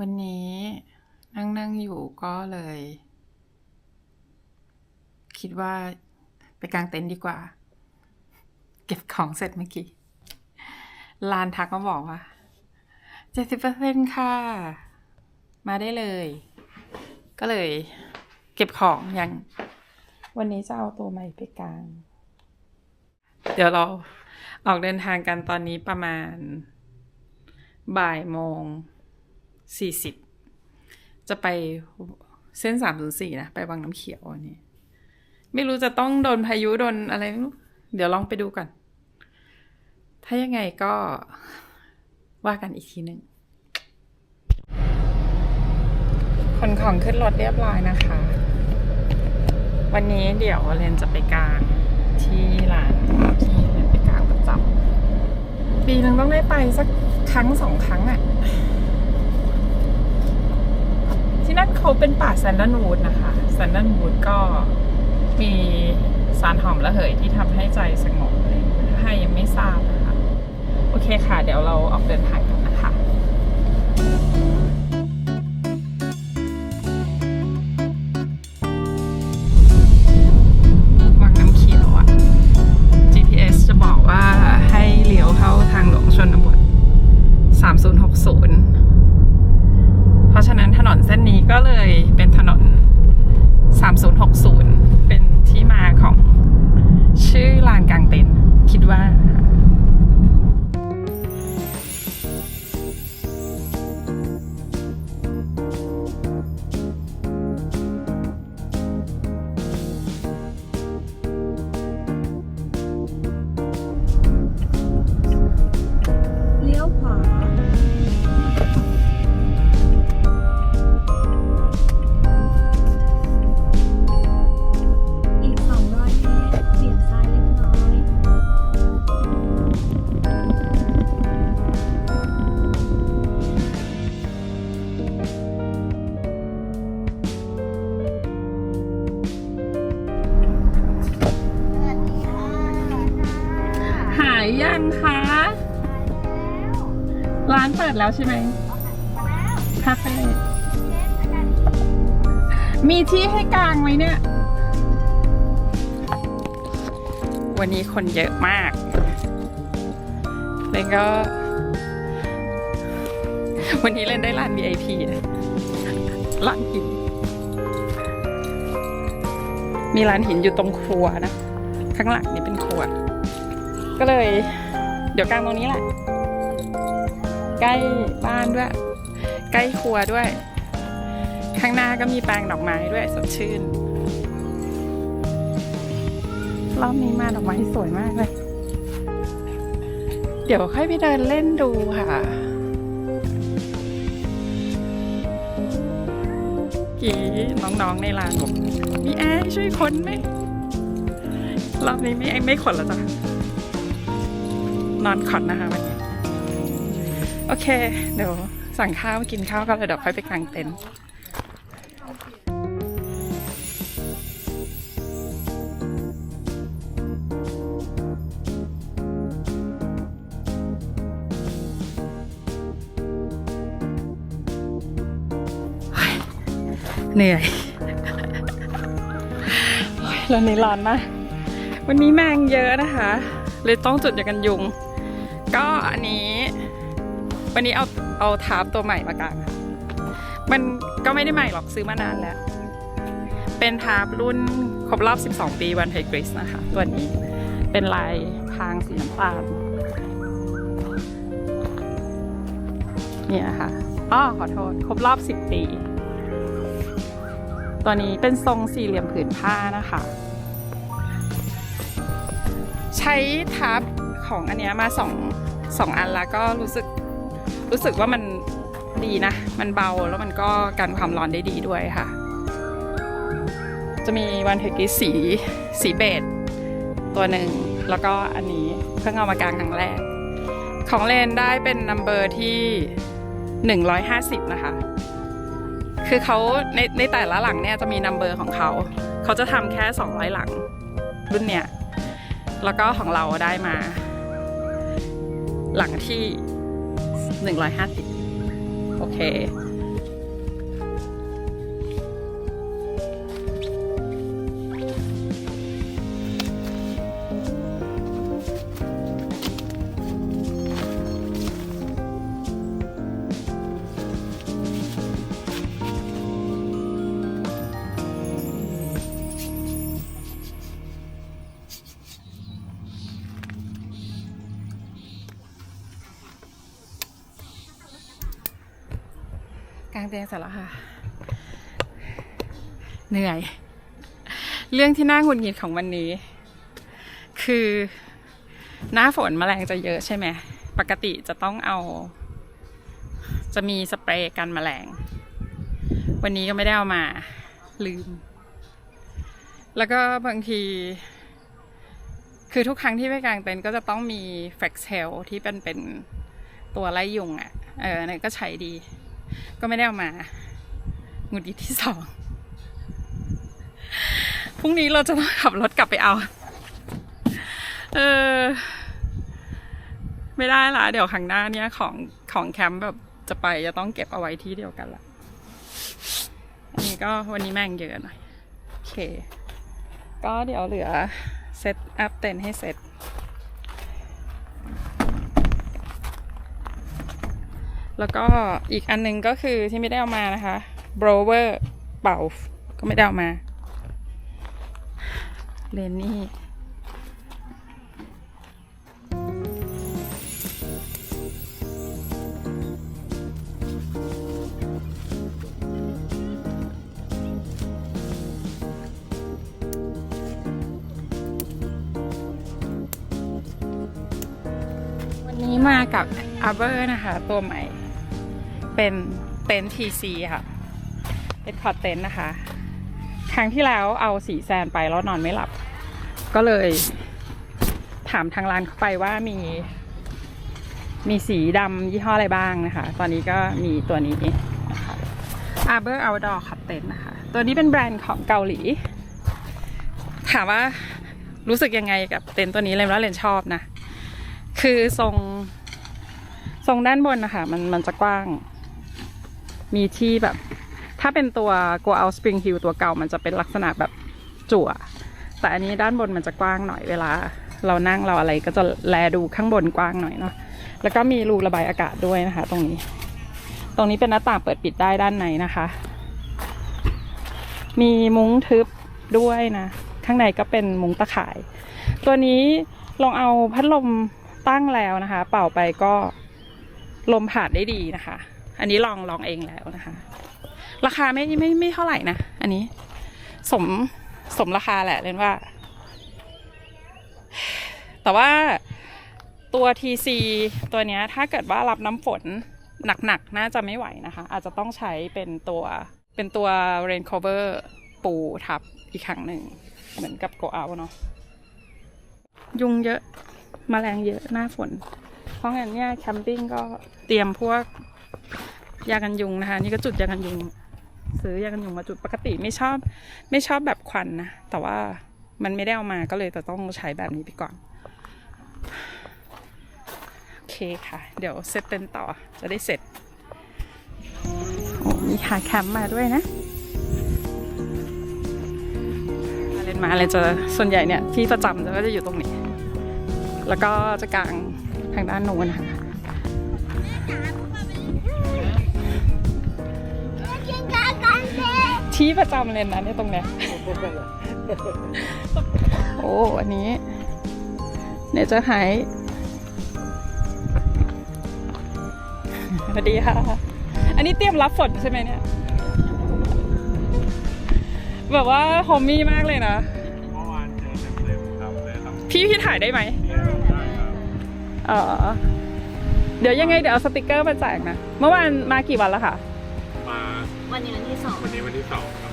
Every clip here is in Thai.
วันนี้นั่งนั่งอยู่ก็เลย คิดว่าไปกางเต็นท์ดีกว่า เก็บของเสร็จเมื่อกี้ ลานทักมาบอกว่าเจ็ดสิบเปอร์เซ็นค่ะ มาได้เลย ก็เลย เก็บของอย่าง วันนี้จะเอาตัวใหม่ไปกาง เดี๋ยวเราออกเดินทางกันตอนนี้ประมาณบ่ายโมง สี่สิบจะไปเส้นสามศูนย์สี่นะ ไปวังน้ำเขียวอันนี้ ไม่รู้จะต้องโดนพายุโดนอะไรไม่รู้ เดี๋ยวลองไปดูกันถ้ายังไงก็ว่ากันอีกทีหนึ่งคนของขึ้นรถเรียบร้อยนะคะ วันนี้เดี๋ยวเรนจะไปกางที่ร้านที่เรนไปกางประจำปีนึงต้องได้ไปสักครั้งสองครั้งอะ ที่นั่นเขาเป็นป่าแซนดันวูดนะคะแซนดันวูดก็มีสารหอมระเหยที่ทำให้ใจสงบเลยถ้ายังไม่ทราบนะคะ โอเคค่ะ เดี๋ยวเราออกเดินทางกัน เลย ดแล้วใช่ไหมคาเฟ่มีที่ให้กางไหมเนี่ย วันนี้คนเยอะมากเลนก็ วันนี้เล่นได้ร้าน VIP นะร้านหิน มีร้านหินอยู่ตรงครัวนะ ข้างหลังนี่เป็นครัว ก็เลย เดี๋ยวกลางตรงนี้แหละ ใกล้บ้านด้วย ใกล้ครัวด้วย ข้างหน้าก็มีแปลงดอกไม้ด้วยสดชื่น รอบนี้มาดอกไม้สวยมากเลย เดี๋ยวค่อยไปเดินเล่นดูค่ะ กี่น้องๆในร้านบอกมีแอร์ช่วยคนไหมรอบนี้ไม่ไม่ขนแล้วจ้ะนอนขอนนะคะ โอเค เดี๋ยวสั่งข้าวกินข้าวกันแล้วเดี๋ยวค่อยไปกางเต็นท์เหนื่อยโอ้ยแล้วนี้ร้อนมาก วันนี้แมงเยอะนะคะ เลยต้องจุดยากันยุง วันนี้เอาเอาทาร์ปตัวใหม่มากางค่ะมันก็ไม่ได้ใหม่หรอกซื้อมานานแล้ว เป็นทาร์ปรุ่นครบรอบ 12 ปีวันไทกริสนะคะ ตัวนี้เป็นลายพางสีน้ำตาลเนี่ยค่ะอ้อขอโทษ ครบรอบ 10 ปี ตัวนี้เป็นทรงสี่เหลี่ยมผืนผ้านะคะ ใช้ทับของอันเนี้ยมาสองสองอันแล้วก็รู้สึก รู้สึกว่ามันดีนะ มันเบาแล้วมันก็กันความร้อนได้ดีด้วยค่ะ จะมีวันเทกิสีสีเบจตัวหนึ่ง แล้วก็อันนี้เพิ่งเอามากางครั้งแรก ของเลนได้เป็นนัมเบอร์ที่ 150 นะคะ คือเขาในในแต่ละหลังเนี่ยจะมีนัมเบอร์ของเขา เขาจะทำแค่ 200 หลังรุ่นเนี้ยแล้วก็ของเราได้มา หลังที่ 150 โอเค กางเสร็จแล้วค่ะ เหนื่อย เรื่องที่น่าหงุดหงิดของวันนี้ คือหน้าฝนแมลงจะเยอะใช่ไหม ปกติจะต้องเอา จะมีสเปรย์กันแมลง วันนี้ก็ไม่ได้เอามา ลืม แล้วก็บางที คือทุกครั้งที่ไปกางเต็นท์ก็จะต้องมีแฟกเซลที่เป็นเป็นตัวไล่ยุงอะ่ะ เออนั่นก็ใช้ดี ก็ไม่ได้เอามาหงุดหงิดที่สองพรุ่งนี้เราจะต้องขับรถกลับไปเอา เออ ไม่ได้ละ เดี๋ยวครั้งหน้าเนี่ยของของแคมป์แบบจะไปจะต้องเก็บเอาไว้ที่เดียวกันละอันนี้ก็วันนี้แม่งเยอะหน่อย โอเค ก็เดี๋ยวเหลือเซตอัพเต็นท์ให้เสร็จ แล้วก็อีกอันหนึงก็คือที่ไม่ได้เอามานะคะ blower เป่าก็ไม่ได้เอามาเลนนี่วันนี้มากับ a r b o r นะคะ ตัวใหม่ เป็นเต็นท์ TC ค่ะเป็นคอร์ดเต็นท์นะคะ ครั้งที่แล้วเอาสีแซนไปแล้วนอนไม่หลับ ก็เลยถามทางร้านเขาไปว่ามี มีสีดำยี่ห้ออะไรบ้างนะคะ ตอนนี้ก็มีตัวนี้นะคะ Arbor Outdoor คอร์ดเต็นท์นะคะ ตัวนี้เป็นแบรนด์ของเกาหลี ถามว่ารู้สึกยังไงกับเต็นท์ตัวนี้เลยว่าเลนชอบนะ คือทรงทรงด้านบนนะคะมันมันจะกว้าง มีที่แบบ ถ้าเป็นตัว Go Out Spring Hill ตัวเก่ามันจะเป็นลักษณะแบบจั่ว แต่อันนี้ด้านบนมันจะกว้างหน่อยเวลา เรานั่งเราอะไรก็จะแลดูข้างบนกว้างหน่อยเนาะแล้วก็มีรูระบายอากาศด้วยนะคะ ตรงนี้ ตรงนี้เป็นหน้าต่างเปิดปิดได้ด้านในนะคะ มีมุ้งทึบด้วยนะ ข้างในก็เป็นมุ้งตะข่าย ตัวนี้ลองเอาพัดลมตั้งแล้วนะคะ เป่าไปก็ลมผ่านได้ดีนะคะ อันนี้ลองลองเองแล้วนะคะ ราคาไม่ไม่ไม่เท่าไหร่นะ อันนี้ สมสมราคาแหละเล่นว่า แต่ว่าตัว TC ตัวนี้ถ้าเกิดว่ารับน้ำฝนหนักๆ น่าจะไม่ไหวนะคะ อาจจะต้องใช้เป็นตัวเป็นตัว rain cover ปูทับอีกครั้งหนึ่ง เหมือนกับ go out เนาะยุงเยอะมแมลงเยอะหน้าฝน เพราะงั้นเนี่ยแคมปิ้งก็เตรียมพวก ยากันยุงนะคะ นี่ก็จุดยากันยุง ซื้อยากันยุงมาจุดปกติไม่ชอบ ไม่ชอบแบบควันนะแต่ว่ามันไม่ได้เอามาก็เลยจะต้องใช้แบบนี้ไปก่อนโอเคค่ะ เดี๋ยวเซตเต็นต่อจะได้เสร็จโอ้มีขาแคมป์มาด้วยนะมาเล่นมาเลยจะส่วนใหญ่เนี่ยที่ประจำจะก็จะอยู่ตรงนี้ แล้วก็จะกลางทางด้านโน้นค่ะ ที่ประจำเลยนะเนี่ยตรงเนี้ยโอ้อันนี้เนี่ยจะหายสวัสดีค่ะ อันนี้เตรียมรับฝนใช่ไหมเนี่ย แบบว่าโฮมมี่มากเลยนะเมื่อวานเจอเต็มๆครับเลยต้องพี่พี่ถ่ายได้ไหมเที่ยวได้ครับเออเดี๋ยวยังไงเดี๋ยวเอาสติกเกอร์มาแจกนะ เมื่อวานมากี่วันแล้วคะมา วันนี้วันที่สองวันนี้วันที่สองครับ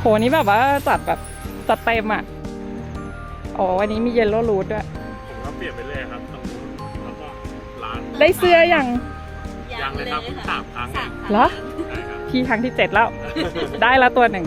โหนี่แบบว่าจัดแบบจัดเต็มอะอ๋อวันนี้มีเยลโล่รูทด้วย ผมก็เปลี่ยนไปเลยครับตรงนู้นแล้วก็ร้านได้เสื้อยังยังเลยครับเพิ่งสามครั้งเองเหรอ ใช่ครับ พี่ครั้งที่เจ็ดแล้ว ได้แล้วตัวหนึ่ง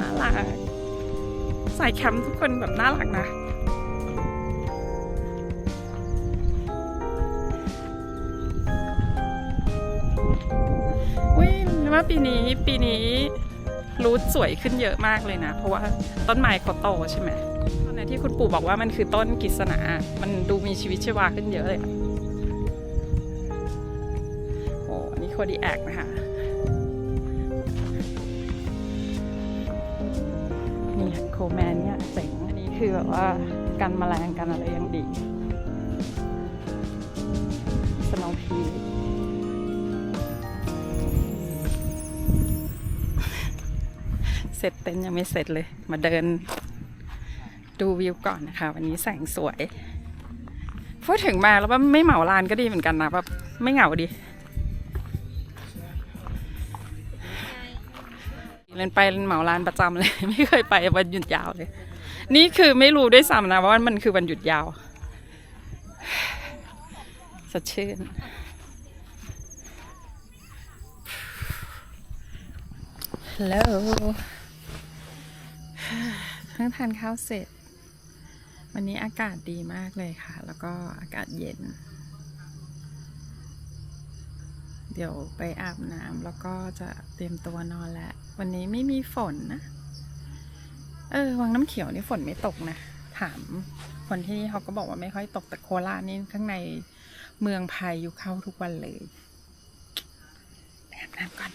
น่ารักใส่แคมป์ทุกคนแบบน่ารักนะ ว่าปีนี้ปีนี้รูทสวยขึ้นเยอะมากเลยนะ เพราะว่าต้นไม้เขาโตใช่ไหมตอนนั้นที่คุณปู่บอกว่ามันคือต้นกิษณามันดูมีชีวิตชีวาขึ้นเยอะเลยโอ้อันนี้โคดีแอคนะคะนี่โคแมนเนี่ยเจ๋งอันนี้คือแบบว่ากันแมลงกันอะไรยังดีสนว์พี เสร็จเต็นยังไม่เสร็จเลย มาเดินดูวิวก่อนนะคะ วันนี้แสงสวย พูดถึงมาแล้วว่าไม่เหมาลานก็ดีเหมือนกันนะแบบไม่เหงาดี เล่นไปเล่นเหมาลานประจำเลย ไม่เคยไปวันหยุดยาวเลย นี่คือไม่รู้ด้วยซ้ำนะว่ามันคือวันหยุดยาวสดชื่นฮัลโหล พิ่งทานข้าวเสร็จ วันนี้อากาศดีมากเลยค่ะ แล้วก็อากาศเย็น เดี๋ยวไปอาบน้ำแล้วก็จะเตรียมตัวนอนแล้ว วันนี้ไม่มีฝนนะ เออ วังน้ำเขียวนี่ฝนไม่ตกนะ ถามคนที่นี่เขาก็บอกว่าไม่ค่อยตกแต่โคราชนี่ข้างในเมืองพายุเข้าทุกวันเลยไปอาบน้ำก่อน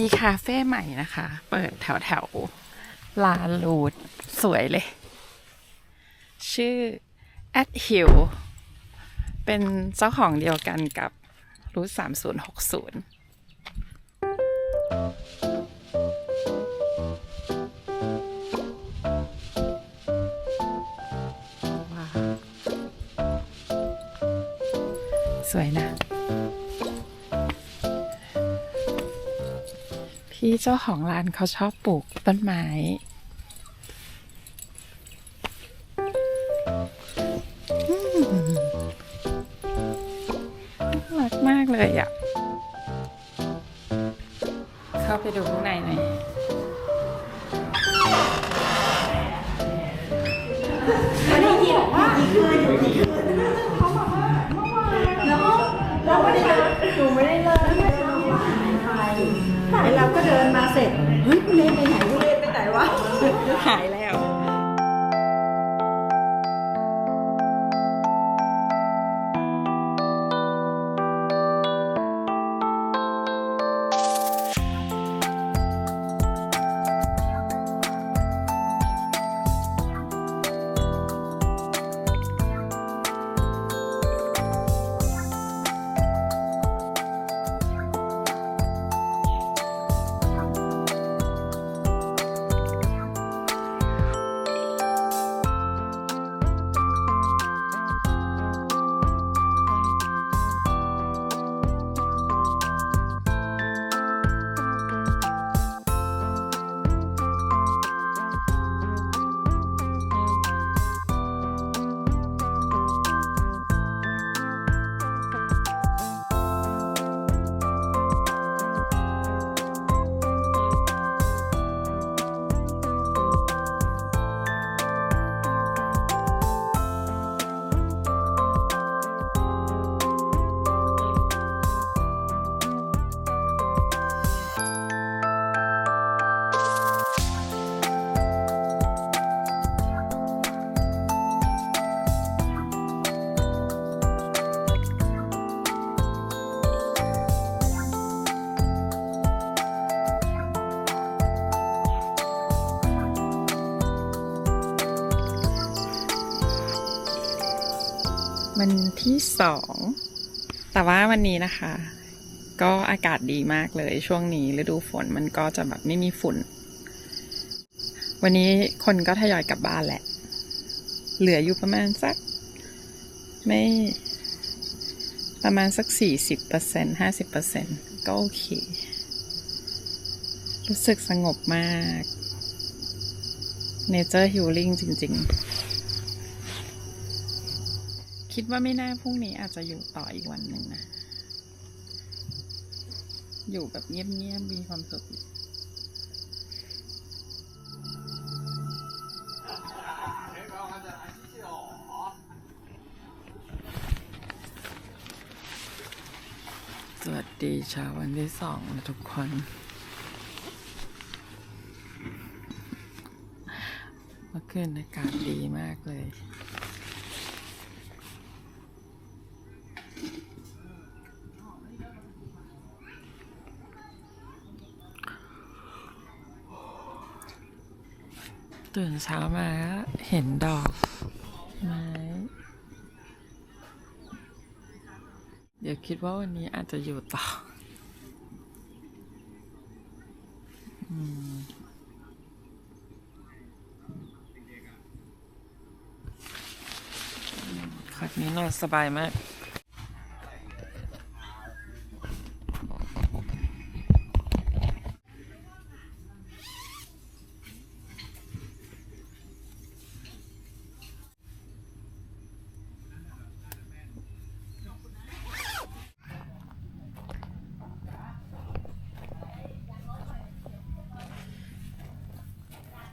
มีคาเฟ่ใหม่นะคะ เปิดแถวแถวลาลูดสวยเลย ชื่อ at hill เป็นเจ้าของเดียวกันกับรูทสามศูนย์หกศูนย์ว้าสวยนะ พี่เจ้าของร้านเขาชอบปลูกต้นไม้ วันที่สอง แต่ว่าวันนี้นะคะ ก็อากาศดีมากเลยช่วงนี้ฤดูฝนมันก็จะแบบไม่มีฝุ่น วันนี้คนก็ทยอยกลับบ้านแหละ เหลืออยู่ประมาณสัก ไม่ประมาณสักสี่สิบเปอร์เซ็นห้าสิบเปอร์เซ็นก็โอเค รู้สึกสงบมาก Nature Healing จริง ๆ คิดว่าไม่น่าพรุ่งนี้อาจจะอยู่ต่ออีกวันหนึ่งนะ อยู่แบบเงียบๆ มีความสุขสวัสดีเช้าวันที่สองนะทุกคน เมื่อคืนอากาศดีมากเลย ตื่นเช้ามาเห็นดอกไม้เดี๋ยวคิดว่าวันนี้อาจจะอยู่ต่ออืมคันนี้นอนสบายมาก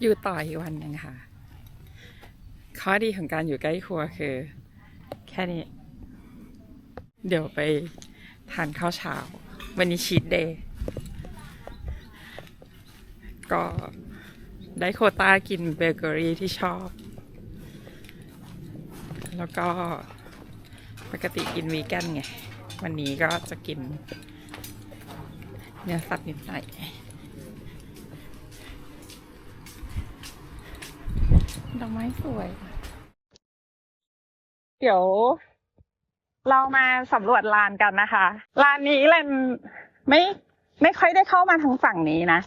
อยู่ต่ออีกวันหนึ่งค่ะ ข้อดีของการอยู่ใกล้ครัวคือ แค่นี้ เดี๋ยวไปทานข้าวเช้า วันนี้ชีตเดย์ ก็ได้โคต้ากินเบเกอรี่ที่ชอบ แล้วก็ปกติกินวีแกนไง วันนี้ก็จะกินเนื้อสัตว์นิดหน่อย ดอกไม้สวย เดี๋ยว เรามาสำรวจลานกันนะคะลานนี้เลนไม่ไม่ค่อยได้เข้ามาทางฝั่งนี้นะ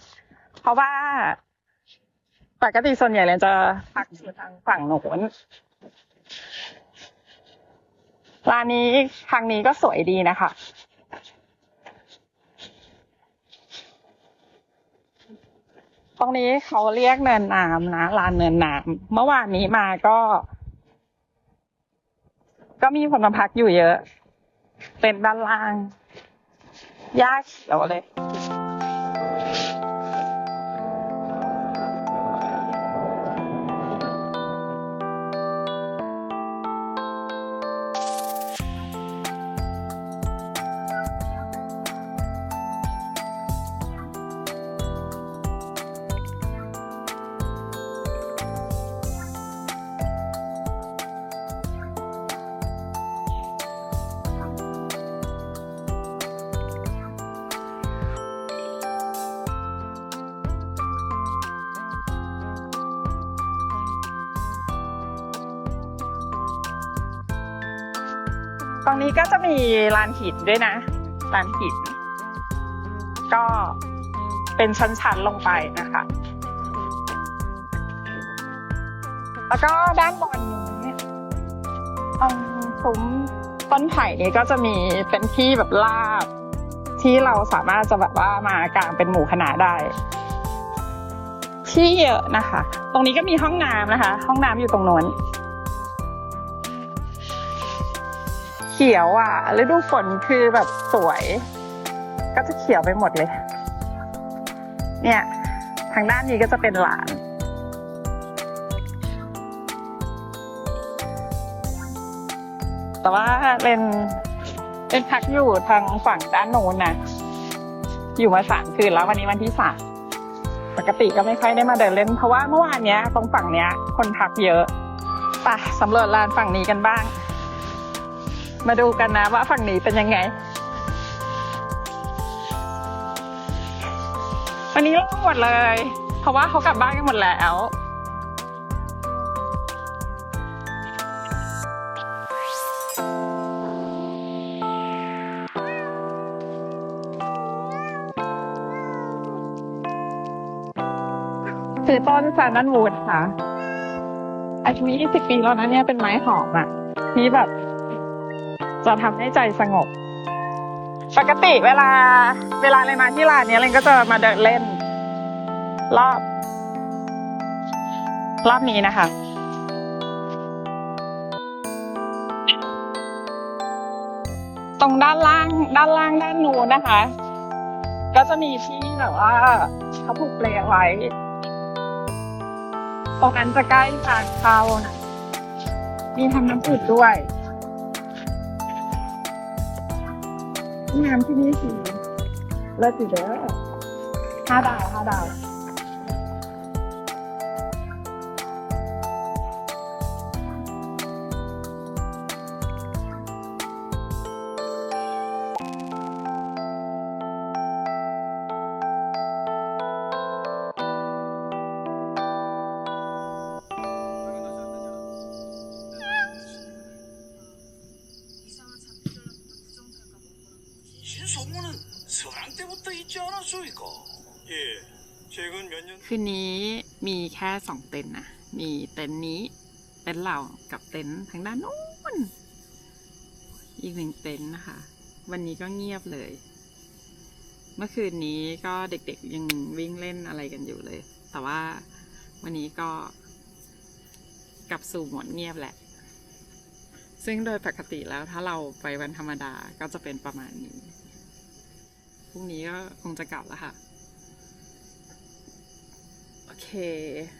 เพราะว่าปกติส่วนใหญ่เลนจะพักอยู่ทางฝั่งโน้นลานนี้ทางนี้ก็สวยดีนะคะ ตรงนี้เขาเรียกเนินน้ำนะลานเนินน้ำเมื่อวานนี้มาก็ ก็มีคนมาพักอยู่เยอะ เป็นด้านล่างหญ้าเขียวเลย รงนี้ก็จะมีลานหินด้วยนะลานหิน ก็เป็นชั้นๆลงไปนะคะ แล้วก็ด้านบนนี้ตรงซุ้มต้นไผ่นี้ก็จะมีเป็นที่แบบลาบที่เราสามารถจะแบบว่ามากางเป็นหมู่คณะได้ ที่เยอะนะคะ ตรงนี้ก็มีห้องน้ำนะคะ ห้องน้ำอยู่ตรงโน้น ขียวอะฤดูฝนคือแบบสวย ก็จะเขียวไปหมดเลย เนี่ย ทางด้านนี้ก็จะเป็นหลานแต่ว่าเป็นเป็นพักอยู่ทางฝั่งด้านโน้นนะอยู่มาสามคืนแล้ววันนี้วันที่สามปกติก็ไม่ค่อยได้มาเดินเล่น เพราะว่าเมื่อวานเนี้ยตรงฝั่งเนี้ย คนพักเยอะไปสำรวจลานฝั่งนี้กันบ้าง มาดูกันนะว่าฝั่งนี้เป็นยังไง วันนี้โล่งหมดเลย เพราะว่าเขากลับบ้านกันหมดแล้วคือต้นซานนันวูดค่ะ อายุยี่สิบปีแล้วนะเนี่ยเป็นไม้หอมอะที่แบบ จะทำให้ใจสงบ ปกติเวลาเวลาเลยมาที่ร้านนี้เลนก็จะมาเดินเล่น รอบ รอบนี้นะคะตรงด้านล่าง ด้านล่างด้านนู้นนะคะ ก็จะมีที่แบบว่าเขาผูกเปลไว้ ตรงนั้นจะใกล้ทางเข้านะมีทำน้ำอุ่นด้วย น้ำที่นี่สีเลิศอยู่เด้อห้าดาวห้าดาว คืนนี้มีแค่สองเต็นท์นะ มีเต็นท์นี้เต็นท์เรากับเต็นท์ทางด้านนู้น อีกหนึ่งเต็นท์นะคะ วันนี้ก็เงียบเลย เมื่อคืนนี้ก็เด็กๆยังวิ่งเล่นอะไรกันอยู่เลย แต่ว่าวันนี้ก็กลับสู่หมดเงียบแหละ ซึ่งโดยปกติแล้วถ้าเราไปวันธรรมดาก็จะเป็นประมาณนี้ พรุ่งนี้ก็คงจะกลับแล้วค่ะ โอเค